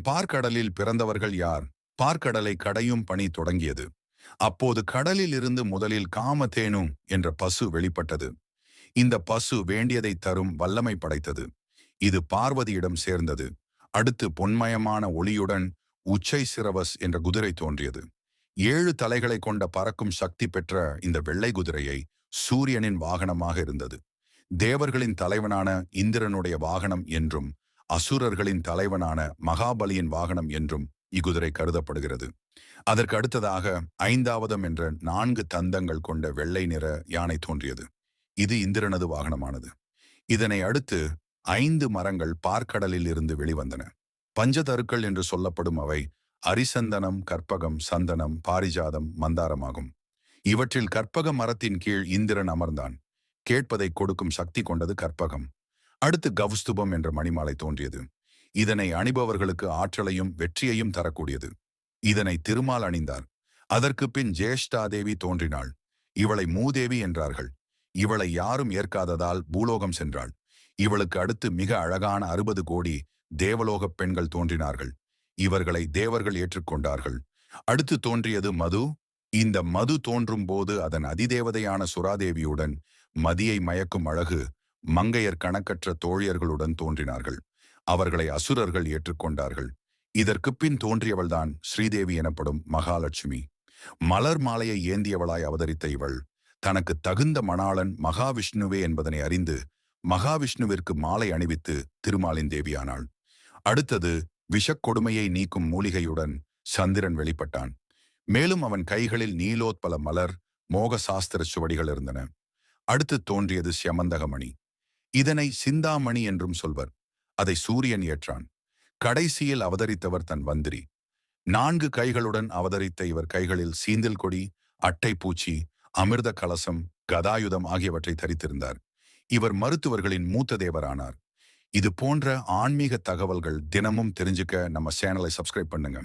பார்க்கடலில் பிறந்தவர்கள் யார்? பார்க்கடலை கடையும் பணி தொடங்கியது. அப்போது கடலில் இருந்து முதலில் காமதேனு என்ற பசு வெளிப்பட்டது. இந்த பசு வேண்டியதை தரும் வல்லமை படைத்தது. இது பார்வதியிடம் சேர்ந்தது. அடுத்து பொன்மயமான ஒளியுடன் உச்சை சிரவஸ் என்ற குதிரை தோன்றியது. ஏழு தலைகளை கொண்ட பறக்கும் சக்தி பெற்ற இந்த வெள்ளை குதிரையை சூரியனின் வாகனமாக இருந்தது. தேவர்களின் தலைவனான இந்திரனுடைய வாகனம் என்றும் அசுரர்களின் தலைவனான மகாபலியின் வாகனம் என்றும் இக்குதிரை கருதப்படுகிறது. அதற்கு அடுத்ததாக ஐந்தாவதம் என்ற நான்கு தந்தங்கள் கொண்ட வெள்ளை நிற யானை தோன்றியது. இது இந்திரனது வாகனமானது. இதனை அடுத்து ஐந்து மரங்கள் பார்க்கடலில் இருந்து வெளிவந்தன. பஞ்சதருக்கள் என்று சொல்லப்படும் அவை அரிசந்தனம் கற்பகம் சந்தனம் பாரிஜாதம் மந்தாரமாகும். இவற்றில் கற்பக மரத்தின் கீழ் இந்திரன் அமர்ந்தான். கேட்பதை கொடுக்கும் சக்தி கொண்டது கற்பகம். அடுத்து கவுஸ்துபம் என்ற மணிமாலை தோன்றியது. இதனை அணிபவர்களுக்கு ஆற்றலையும் வெற்றியையும் தரக்கூடியது. இதனை திருமால் அணிந்தார். அதற்கு பின் ஜேஷ்டாதேவி தோன்றினாள். இவளை மூதேவி என்றார்கள். இவளை யாரும் ஏற்காததால் பூலோகம் சென்றாள். இவளுக்கு அடுத்து மிக அழகான அறுபது கோடி தேவலோகப் பெண்கள் தோன்றினார்கள். இவர்களை தேவர்கள் ஏற்றுக்கொண்டார்கள். அடுத்து தோன்றியது மது. இந்த மது தோன்றும் போது அதன் அதிதேவதையான சுராதேவியுடன் மதியை மயக்கும் அழகு மங்கையர் கணக்கற்ற தோழியர்களுடன் தோன்றினார்கள். அவர்களை அசுரர்கள் ஏற்றுக்கொண்டார்கள். இதற்கு பின் தோன்றியவள்தான் ஸ்ரீதேவி எனப்படும் மகாலட்சுமி. மலர் மாலையை ஏந்தியவளாய் அவதரித்த இவள் தனக்கு தகுந்த மணாளன் மகாவிஷ்ணுவே என்பதனை அறிந்து மகாவிஷ்ணுவிற்கு மாலை அணிவித்து திருமாலின் தேவியானாள். அடுத்தது விஷக்கொடுமையை நீக்கும் மூலிகையுடன் சந்திரன் வெளிப்பட்டான். மேலும் அவன் கைகளில் நீலோத்பல மலர் மோக சாஸ்திர சுவடிகள் இருந்தன. அடுத்து தோன்றியது சியமந்தகமணி. இதனை சிந்தாமணி என்றும் சொல்வர். அதை சூரியன் ஏற்றான். கடைசியில் அவதரித்தவர் தன் வந்திரி. நான்கு கைகளுடன் அவதரித்த இவர் கைகளில் சீந்தில் கொடி அட்டை பூச்சி அமிர்த கலசம் கதாயுதம் ஆகியவற்றை தரித்திருந்தார். இவர் மருத்துவர்களின் மூத்த தேவரானார். இது போன்ற ஆன்மீக தகவல்கள் தினமும் தெரிஞ்சுக்க நம்ம சேனலை சப்ஸ்கிரைப் பண்ணுங்க.